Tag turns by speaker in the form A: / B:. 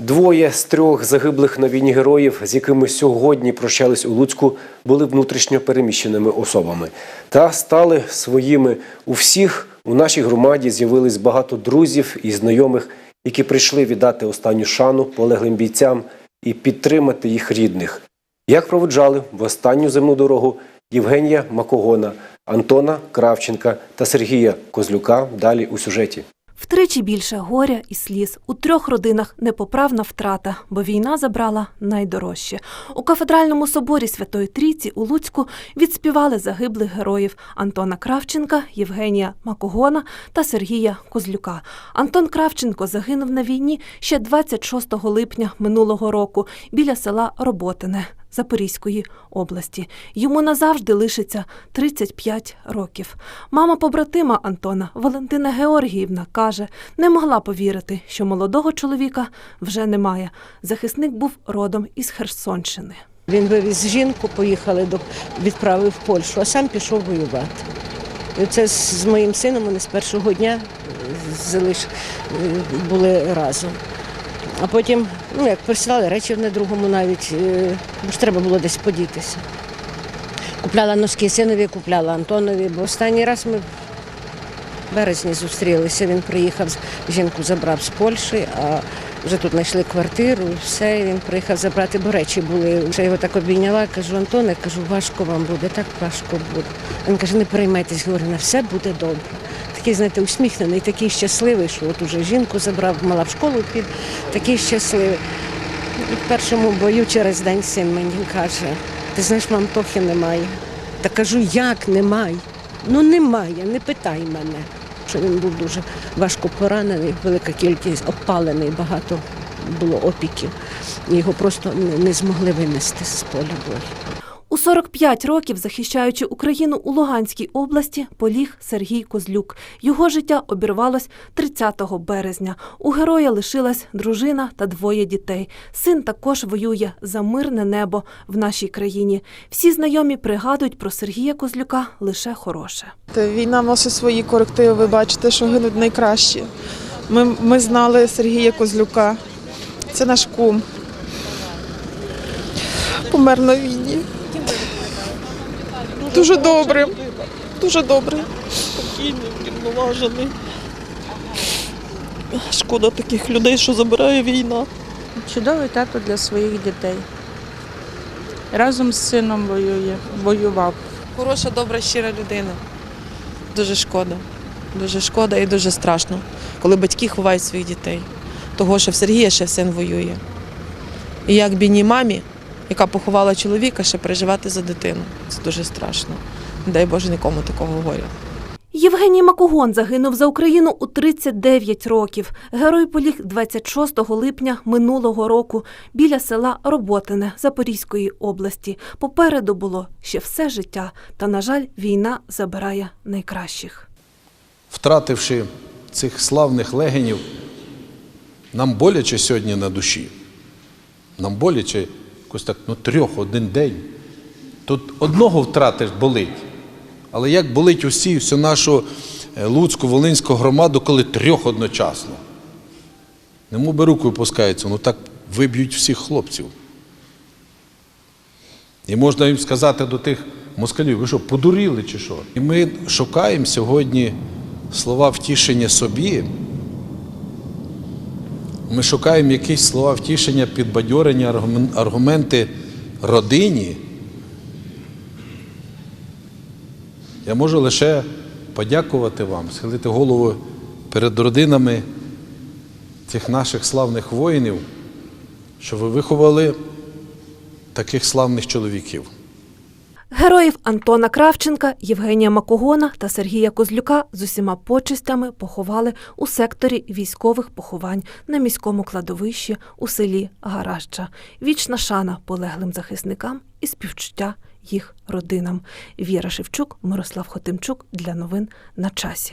A: Двоє з трьох загиблих на війні героїв, з якими сьогодні прощались у Луцьку, були внутрішньо переміщеними особами та стали своїми. У всіх у нашій громаді з'явились багато друзів і знайомих, які прийшли віддати останню шану полеглим бійцям і підтримати їх рідних. Як проведжали в останню земну дорогу Євгенія Макогона, Антона Кравченка та Сергія Козлюка далі у сюжеті.
B: Втричі більше горя і сліз. У трьох родинах непоправна втрата, бо війна забрала найдорожче. У кафедральному соборі Святої Трійці у Луцьку відспівали загиблих героїв Антона Кравченка, Євгенія Макогона та Сергія Козлюка. Антон Кравченко загинув на війні ще 26 липня минулого року біля села Роботине. Запорізької області. Йому назавжди лишиться 35 років. Мама побратима Антона Валентина Георгіївна каже, не могла повірити, що молодого чоловіка вже немає. Захисник був родом із Херсонщини.
C: Він вивіз жінку, поїхали до відправив в Польщу, а сам пішов воювати. І це з, моїм сином вони з першого дня залиш, були разом. А потім, ну як присилали речі одне другому навіть, е, бо ж треба було десь подітися. Купляла носки синові, купляла Антонові, бо останній раз ми в березні зустрілися. Він приїхав, жінку забрав з Польщі, а вже тут знайшли квартиру, все, він приїхав забрати, бо речі були. Я його так обійняла, кажу, Антоне, кажу, важко вам буде, так важко буде. Він каже, не переймайтесь, Горина, все буде добре. Такий, знаєте, усміхнений, такий щасливий, що от уже жінку забрав, мала в школу під, такий щасливий. І в першому бою через день син мені каже, ти знаєш, мам, Тохи немає. Та кажу, як немає? Ну немає, не питай мене. Що він був дуже важко поранений, велика кількість обпалений, багато було опіків. Його просто не змогли винести з поля бою.
B: У 45 років, захищаючи Україну у Луганській області, поліг Сергій Козлюк. Його життя обірвалось 30 березня. У героя лишилась дружина та двоє дітей. Син також воює за мирне небо в нашій країні. Всі знайомі пригадують про Сергія Козлюка лише хороше.
D: Війна носить свої корективи. Ви бачите, що гинуть найкращі. Ми, ми знали Сергія Козлюка. Це наш кум. Помер на війні. Дуже добре. Дуже добре.
E: спокійний, врівноважений. Шкода таких людей, що забирає війна.
F: Чудовий тато для своїх дітей. Разом з сином воює, воював.
G: Хороша, добра, щира людина. Дуже шкода. Дуже шкода і дуже страшно, коли батьки ховають своїх дітей. Того, що в Сергія ще син воює. І як бідній мамі, яка поховала чоловіка, ще переживати за дитину. Це дуже страшно. Не дай Боже нікому такого горя.
B: Євгеній Макогон загинув за Україну у 39 років. Герой поліг 26 липня минулого року біля села Роботине Запорізької області. Попереду було ще все життя. Та, на жаль, війна забирає найкращих.
H: втративши цих славних легенів, нам боляче сьогодні на душі. Нам боляче якось так, ну, трьох один день. Тут одного втратиш болить. Але як болить усі, всю нашу е, Луцьку, Волинську громаду, коли трьох одночасно? Нему би руку опускаються, ну так виб'ють всіх хлопців. І можна їм сказати до тих москалів, ви що, подуріли чи що? І ми шукаємо сьогодні слова втішення собі. Ми шукаємо якісь слова втішення, підбадьорення, аргументи родині. Я можу лише подякувати вам, схилити голову перед родинами цих наших славних воїнів, що ви виховали таких славних чоловіків.
B: Героїв Антона Кравченка, Євгенія Макогона та Сергія Козлюка з усіма почистями поховали у секторі військових поховань на міському кладовищі у селі Гаражча. Вічна шана полеглим захисникам і співчуття їх родинам. Віра Шевчук, Мирослав Хотимчук для новин на часі.